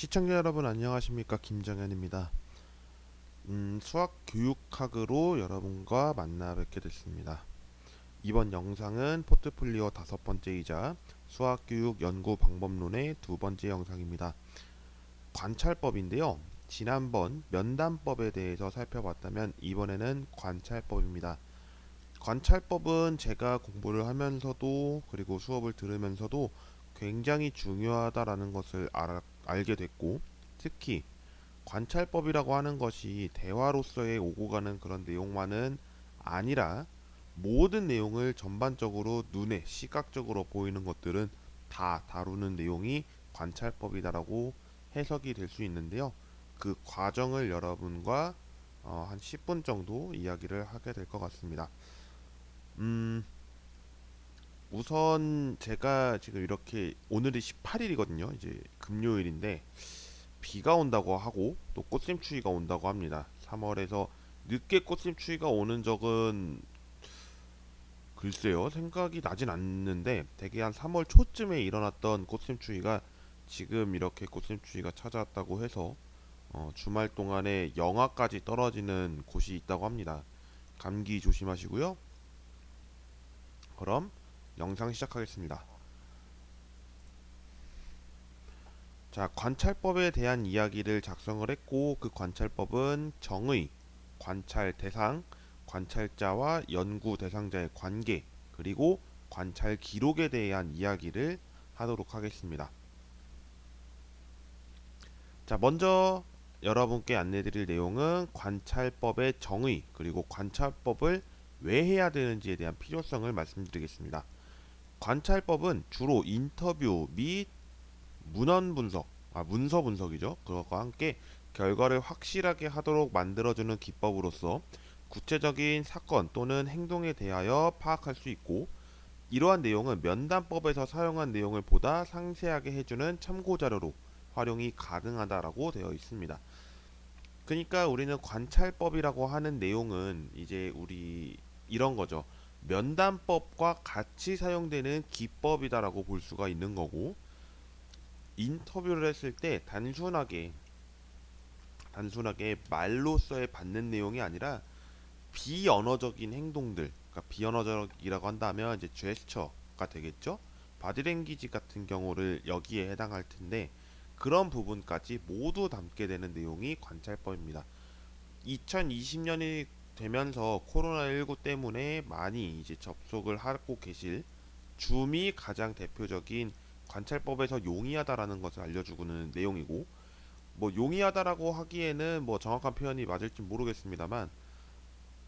시청자 여러분 안녕하십니까 김정현입니다. 음, 수학 교육학으로 여러분과 만나 뵙게 됐습니다. 이번 영상은 포트폴리오 다섯 번째이자 수학 교육 연구 방법론의 두 번째 영상입니다. 관찰법인데요. 지난번 면담법에 대해서 살펴봤다면 이번에는 관찰법입니다. 관찰법은 제가 공부를 하면서도 그리고 수업을 들으면서도 굉장히 중요하다라는 것을 알, 알게 됐고 특히 관찰법이라고 하는 것이 대화로서의 오고 가는 그런 내용만은 아니라 모든 내용을 전반적으로 눈에 시각적으로 보이는 것들은 다 다루는 내용이 관찰법이다라고 해석이 될 수 있는데요. 그 과정을 여러분과 어, 한 10분 정도 이야기를 하게 될 것 같습니다. 음, 우선 제가 지금 이렇게 오늘이 18일이거든요. 이제 금요일인데 비가 온다고 하고 또 꽃샘추위가 온다고 합니다. 3월에서 늦게 꽃샘추위가 오는 적은 글쎄요. 생각이 나진 않는데 대개 한 3월 초쯤에 일어났던 꽃샘추위가 지금 이렇게 꽃샘추위가 찾아왔다고 해서 어, 주말 동안에 영하까지 떨어지는 곳이 있다고 합니다. 감기 조심하시고요. 그럼 영상 시작하겠습니다. 자, 관찰법에 대한 이야기를 작성을 했고 그 관찰법은 정의, 관찰 대상, 관찰자와 연구 대상자의 관계, 그리고 관찰 기록에 대한 이야기를 하도록 하겠습니다. 자, 먼저 여러분께 안내드릴 내용은 관찰법의 정의, 그리고 관찰법을 왜 해야 되는지에 대한 필요성을 말씀드리겠습니다. 관찰법은 주로 인터뷰 및 문헌 분석, 아, 문서 분석이죠. 그것과 함께 결과를 확실하게 하도록 만들어주는 기법으로서 구체적인 사건 또는 행동에 대하여 파악할 수 있고 이러한 내용은 면담법에서 사용한 내용을 보다 상세하게 해주는 참고 자료로 활용이 가능하다라고 되어 있습니다. 그러니까 우리는 관찰법이라고 하는 내용은 이제 우리 이런 거죠. 면담법과 같이 사용되는 기법이다라고 볼 수가 있는 거고 인터뷰를 했을 때 단순하게 단순하게 말로서의 받는 내용이 아니라 비언어적인 행동들 그러니까 비언어적이라고 한다면 이제 제스처가 되겠죠? 바디랭귀지 같은 경우를 여기에 해당할 텐데 그런 부분까지 모두 담게 되는 내용이 관찰법입니다. 2020년이 되면서 코로나19 때문에 많이 이제 접속을 하고 계실 줌이 가장 대표적인 관찰법에서 용이하다라는 것을 알려주고는 내용이고 뭐 용이하다라고 하기에는 뭐 정확한 표현이 맞을지 모르겠습니다만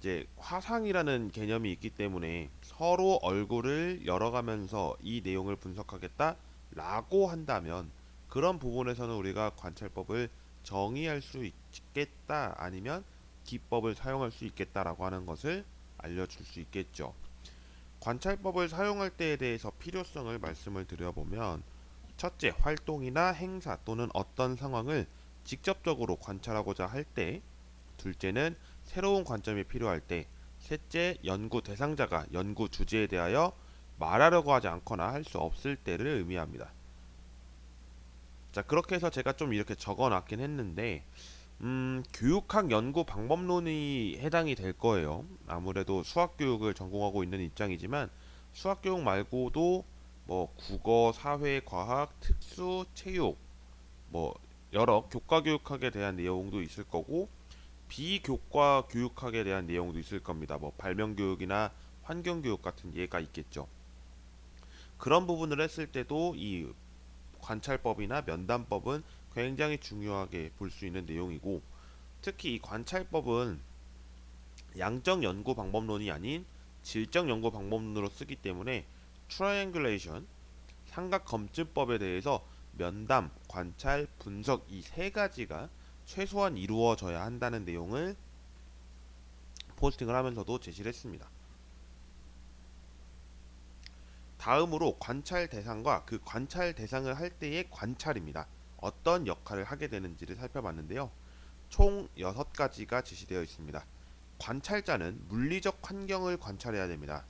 이제 화상이라는 개념이 있기 때문에 서로 얼굴을 열어가면서 이 내용을 분석하겠다라고 한다면 그런 부분에서는 우리가 관찰법을 정의할 수 있겠다 아니면 기법을 사용할 수 있겠다라고 하는 것을 알려줄 수 있겠죠. 관찰법을 사용할 때에 대해서 필요성을 말씀을 드려보면 첫째, 활동이나 행사 또는 어떤 상황을 직접적으로 관찰하고자 할 때, 둘째는 새로운 관점이 필요할 때, 셋째, 연구 대상자가 연구 주제에 대하여 말하려고 하지 않거나 할 수 없을 때를 의미합니다. 자, 그렇게 해서 제가 좀 이렇게 적어 놨긴 했는데, 음, 교육학 연구 방법론이 해당이 될 거예요. 아무래도 수학 교육을 전공하고 있는 입장이지만 수학 교육 말고도 뭐 국어, 사회, 과학, 특수, 체육 뭐 여러 교과 교육학에 대한 내용도 있을 거고 비교과 교육학에 대한 내용도 있을 겁니다. 뭐 발명 교육이나 환경 교육 같은 예가 있겠죠. 그런 부분을 했을 때도 이 관찰법이나 면담법은 굉장히 중요하게 볼 수 있는 내용이고 특히 이 관찰법은 양적 연구 방법론이 아닌 질적 연구 방법론으로 쓰기 때문에 트라이앵글레이션 삼각 검증법에 대해서 면담, 관찰, 분석 이 세 가지가 최소한 이루어져야 한다는 내용을 포스팅을 하면서도 제시를 했습니다. 다음으로 관찰 대상과 그 관찰 대상을 할 때의 관찰입니다. 어떤 역할을 하게 되는지를 살펴봤는데요. 총 6가지가 제시되어 있습니다. 관찰자는 물리적 환경을 관찰해야 됩니다.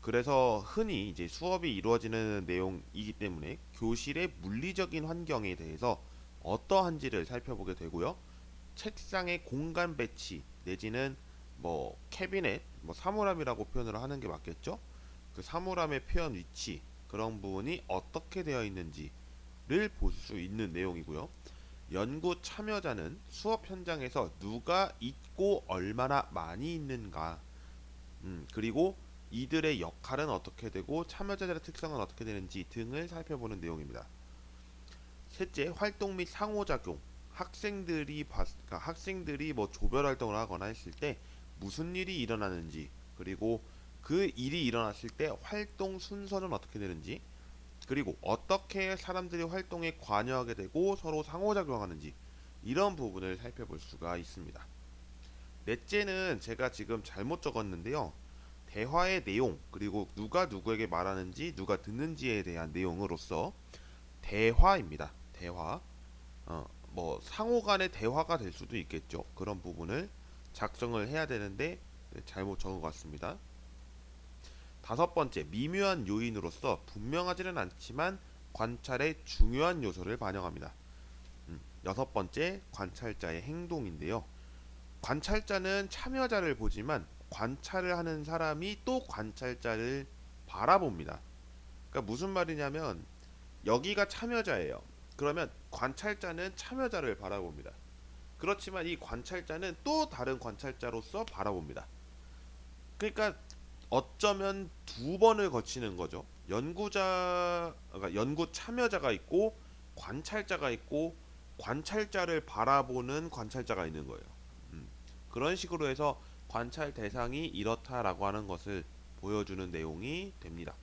그래서 흔히 이제 수업이 이루어지는 내용이기 때문에 교실의 물리적인 환경에 대해서 어떠한지를 살펴보게 되고요. 책상의 공간 배치 내지는 뭐 캐비넷, 뭐 사물함이라고 표현을 하는 게 맞겠죠? 그 사물함의 표현 위치 그런 부분이 어떻게 되어 있는지 를 볼 수 있는 내용이고요. 연구 참여자는 수업 현장에서 누가 있고 얼마나 많이 있는가, 음, 그리고 이들의 역할은 어떻게 되고 참여자들의 특성은 어떻게 되는지 등을 살펴보는 내용입니다. 셋째, 활동 및 상호작용. 학생들이 봤, 그러니까 학생들이 뭐 조별 활동을 하거나 했을 때 무슨 일이 일어나는지, 그리고 그 일이 일어났을 때 활동 순서는 어떻게 되는지, 그리고 어떻게 사람들이 활동에 관여하게 되고 서로 상호작용하는지 이런 부분을 살펴볼 수가 있습니다. 넷째는 제가 지금 잘못 적었는데요. 대화의 내용 그리고 누가 누구에게 말하는지 누가 듣는지에 대한 내용으로서 대화입니다. 대화. 어, 뭐 상호 간의 대화가 될 수도 있겠죠. 그런 부분을 작성을 해야 되는데 네, 잘못 적은 것 같습니다. 다섯 번째, 미묘한 요인으로서 분명하지는 않지만 관찰의 중요한 요소를 반영합니다. 음, 여섯 번째, 관찰자의 행동인데요. 관찰자는 참여자를 보지만 관찰을 하는 사람이 또 관찰자를 바라봅니다. 그러니까 무슨 말이냐면 여기가 참여자예요. 그러면 관찰자는 참여자를 바라봅니다. 그렇지만 이 관찰자는 또 다른 관찰자로서 바라봅니다. 그러니까 어쩌면 두 번을 거치는 거죠. 연구자, 그러니까 연구 참여자가 있고 관찰자가 있고 관찰자를 바라보는 관찰자가 있는 거예요. 음, 그런 식으로 해서 관찰 대상이 이렇다라고 하는 것을 보여주는 내용이 됩니다.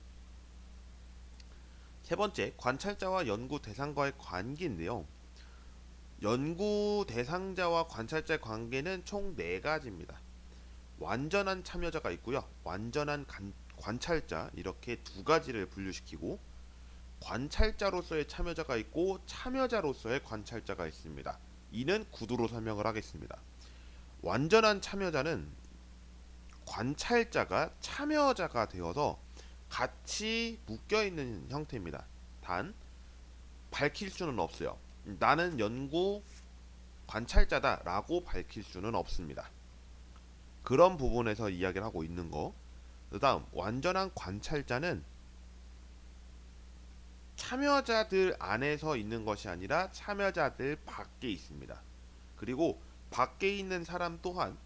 세 번째, 관찰자와 연구 대상과의 관계인데요. 연구 대상자와 관찰자의 관계는 총 네 가지입니다. 완전한 참여자가 있고요. 완전한 관, 관찰자 이렇게 두 가지를 분류시키고 관찰자로서의 참여자가 있고 참여자로서의 관찰자가 있습니다. 이는 구두로 설명을 하겠습니다. 완전한 참여자는 관찰자가 참여자가 되어서 같이 묶여 있는 형태입니다. 단 밝힐 수는 없어요. 나는 연구 관찰자다라고 밝힐 수는 없습니다. 그런 부분에서 이야기를 하고 있는 거. 그다음 완전한 관찰자는 참여자들 안에서 있는 것이 아니라 참여자들 밖에 있습니다. 그리고 밖에 있는 사람 또한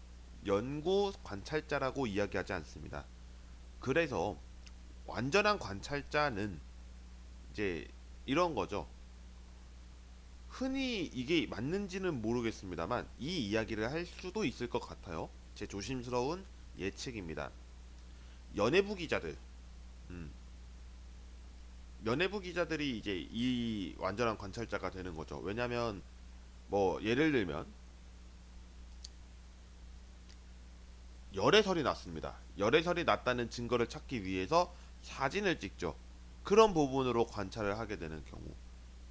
연구 관찰자라고 이야기하지 않습니다. 그래서 완전한 관찰자는 이제 이런 거죠. 흔히 이게 맞는지는 모르겠습니다만 이 이야기를 할 수도 있을 것 같아요. 제 조심스러운 예측입니다. 연예부 기자들, 음, 연예부 기자들이 이제 이 완전한 관찰자가 되는 거죠. 왜냐하면 뭐 예를 들면 열애설이 났습니다. 열애설이 났다는 증거를 찾기 위해서 사진을 찍죠. 그런 부분으로 관찰을 하게 되는 경우,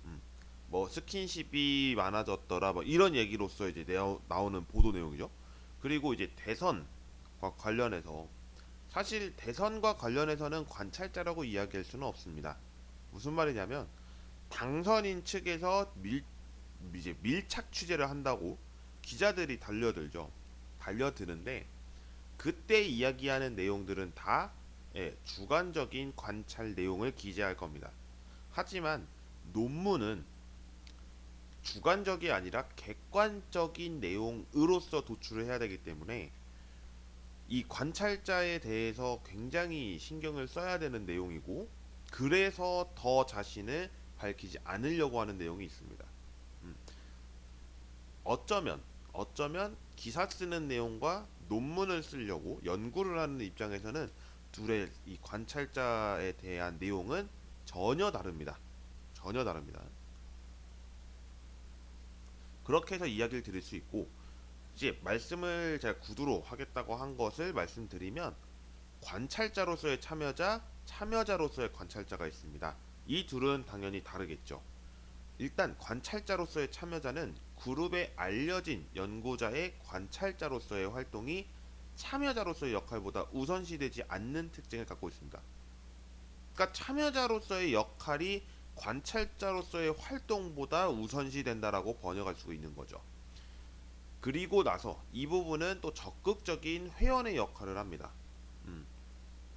음, 뭐 스킨십이 많아졌더라, 뭐 이런 얘기로서 이제 나오는 보도 내용이죠. 그리고 이제 대선과 관련해서 사실 대선과 관련해서는 관찰자라고 이야기할 수는 없습니다. 무슨 말이냐면 당선인 측에서 밀 이제 밀착 취재를 한다고 기자들이 달려들죠. 달려드는데 그때 이야기하는 내용들은 다 예, 주관적인 관찰 내용을 기재할 겁니다. 하지만 논문은 주관적이 아니라 객관적인 내용으로서 도출을 해야 되기 때문에 이 관찰자에 대해서 굉장히 신경을 써야 되는 내용이고 그래서 더 자신을 밝히지 않으려고 하는 내용이 있습니다. 음. 어쩌면 어쩌면 기사 쓰는 내용과 논문을 쓰려고 연구를 하는 입장에서는 둘의 이 관찰자에 대한 내용은 전혀 다릅니다. 전혀 다릅니다. 그렇게 해서 이야기를 드릴 수 있고 이제 말씀을 제가 구두로 하겠다고 한 것을 말씀드리면 관찰자로서의 참여자, 참여자로서의 관찰자가 있습니다. 이 둘은 당연히 다르겠죠. 일단 관찰자로서의 참여자는 그룹에 알려진 연구자의 관찰자로서의 활동이 참여자로서의 역할보다 우선시되지 않는 특징을 갖고 있습니다. 그러니까 참여자로서의 역할이 관찰자로서의 활동보다 우선시 된다라고 번역할 수 있는 거죠. 그리고 나서 이 부분은 또 적극적인 회원의 역할을 합니다. 음,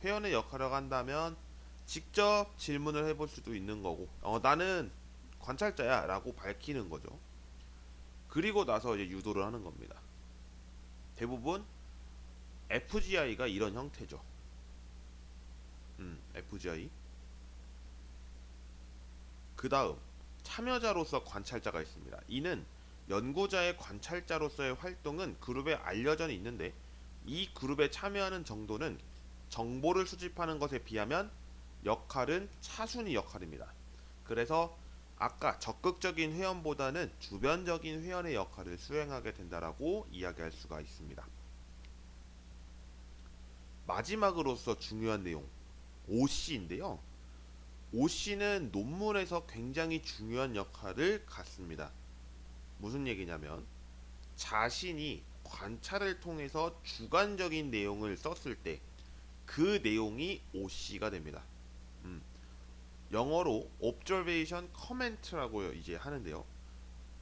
회원의 역할을 한다면 직접 질문을 해볼 수도 있는 거고, 어, 나는 관찰자야 라고 밝히는 거죠. 그리고 나서 이제 유도를 하는 겁니다. 대부분 FGI가 이런 형태죠. 음, FGI. 그 다음 참여자로서 관찰자가 있습니다. 이는 연구자의 관찰자로서의 활동은 그룹에 알려져 있는데 이 그룹에 참여하는 정도는 정보를 수집하는 것에 비하면 역할은 차순위 역할입니다. 그래서 아까 적극적인 회원보다는 주변적인 회원의 역할을 수행하게 된다라고 이야기할 수가 있습니다. 마지막으로서 중요한 내용 OC인데요. OC는 논문에서 굉장히 중요한 역할을 갖습니다. 무슨 얘기냐면 자신이 관찰을 통해서 주관적인 내용을 썼을 때 그 내용이 OC가 됩니다. 음, 영어로 observation comment라고 이제 하는데요.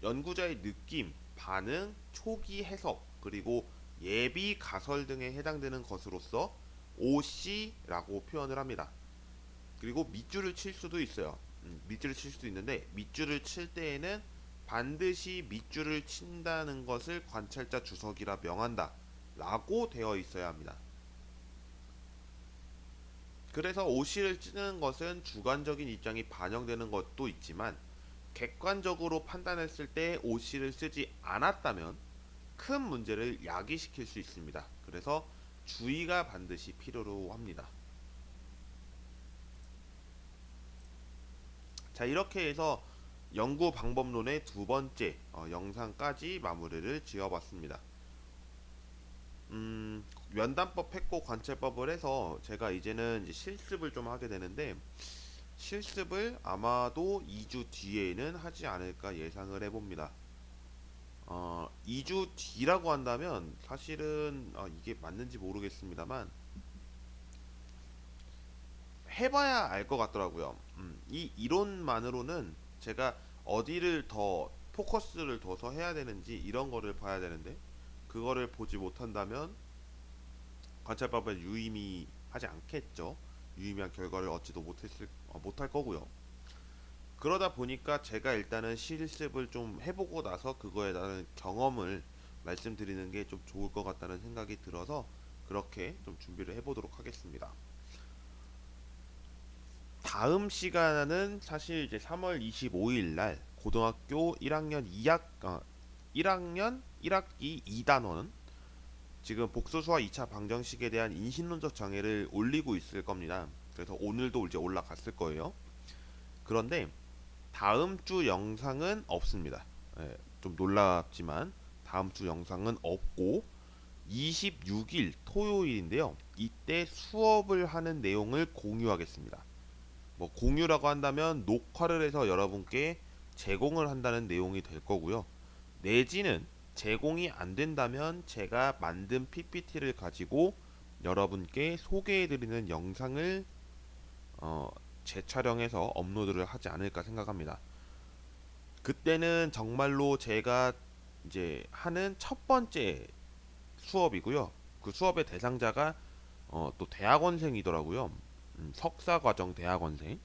연구자의 느낌, 반응, 초기 해석, 그리고 예비 가설 등에 해당되는 것으로서 OC라고 표현을 합니다. 그리고 밑줄을 칠 수도 있어요. 음, 밑줄을 칠 수도 있는데 밑줄을 칠 때에는 반드시 밑줄을 친다는 것을 관찰자 주석이라 명한다. 라고 되어 있어야 합니다. 그래서 OC를 쓰는 것은 주관적인 입장이 반영되는 것도 있지만 객관적으로 판단했을 때 OC를 쓰지 않았다면 큰 문제를 야기시킬 수 있습니다. 그래서 주의가 반드시 필요로 합니다. 자 이렇게 해서 연구 방법론의 두 번째 어, 영상까지 마무리를 지어봤습니다. 음, 면담법 했고 관찰법을 해서 제가 이제는 이제 실습을 좀 하게 되는데 실습을 아마도 2주 뒤에는 하지 않을까 예상을 해봅니다. 어, 2주 뒤라고 한다면 사실은 어, 이게 맞는지 모르겠습니다만 해봐야 알 것 같더라고요. 음, 이 이론만으로는 제가 어디를 더 포커스를 둬서 해야 되는지 이런 거를 봐야 되는데 그거를 보지 못한다면 관찰법에 유의미하지 않겠죠. 유의미한 결과를 얻지도 못했을 어, 못할 거고요. 그러다 보니까 제가 일단은 실습을 좀 해보고 나서 그거에 대한 경험을 말씀드리는 게 좀 좋을 것 같다는 생각이 들어서 그렇게 좀 준비를 해보도록 하겠습니다. 다음 시간은 사실 이제 3월 25일 날 고등학교 1학년 2학 어, 1학년 1학기 2단원은 지금 복소수와 2차 방정식에 대한 인신론적 장애를 올리고 있을 겁니다. 그래서 오늘도 이제 올라갔을 거예요. 그런데 다음 주 영상은 없습니다. 예, 좀 놀랍지만 다음 주 영상은 없고 26일 토요일인데요. 이때 수업을 하는 내용을 공유하겠습니다. 뭐 공유라고 한다면 녹화를 해서 여러분께 제공을 한다는 내용이 될 거고요. 내지는 제공이 안 된다면 제가 만든 PPT를 가지고 여러분께 소개해 드리는 영상을 어, 재촬영해서 업로드를 하지 않을까 생각합니다. 그때는 정말로 제가 이제 하는 첫 번째 수업이고요. 그 수업의 대상자가 어, 또 대학원생이더라고요. 음, 석사 과정 대학원생.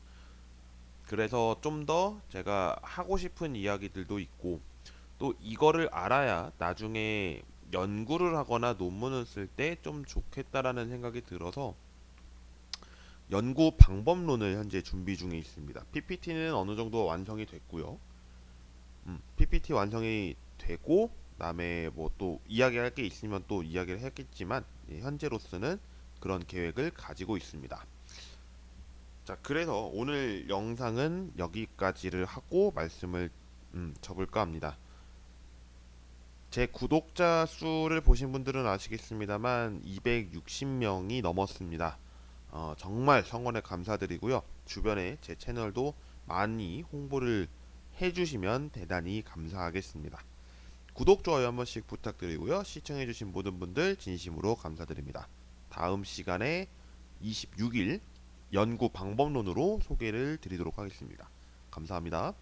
그래서 좀 더 제가 하고 싶은 이야기들도 있고 또 이거를 알아야 나중에 연구를 하거나 논문을 쓸 때 좀 좋겠다라는 생각이 들어서 연구 방법론을 현재 준비 중에 있습니다. PPT는 어느 정도 완성이 됐고요. 음, PPT 완성이 되고 그다음에 뭐 또 이야기할 게 있으면 또 이야기를 했겠지만 예, 현재로서는 그런 계획을 가지고 있습니다. 자, 그래서 오늘 영상은 여기까지를 하고 말씀을 음, 접을까 합니다. 제 구독자 수를 보신 분들은 아시겠습니다만 260명이 넘었습니다. 어, 정말 성원에 감사드리고요. 주변에 제 채널도 많이 홍보를 해주시면 대단히 감사하겠습니다. 구독, 좋아요 한 번씩 부탁드리고요. 시청해주신 모든 분들 진심으로 감사드립니다. 다음 시간에 26일 연구 방법론으로 소개를 드리도록 하겠습니다. 감사합니다.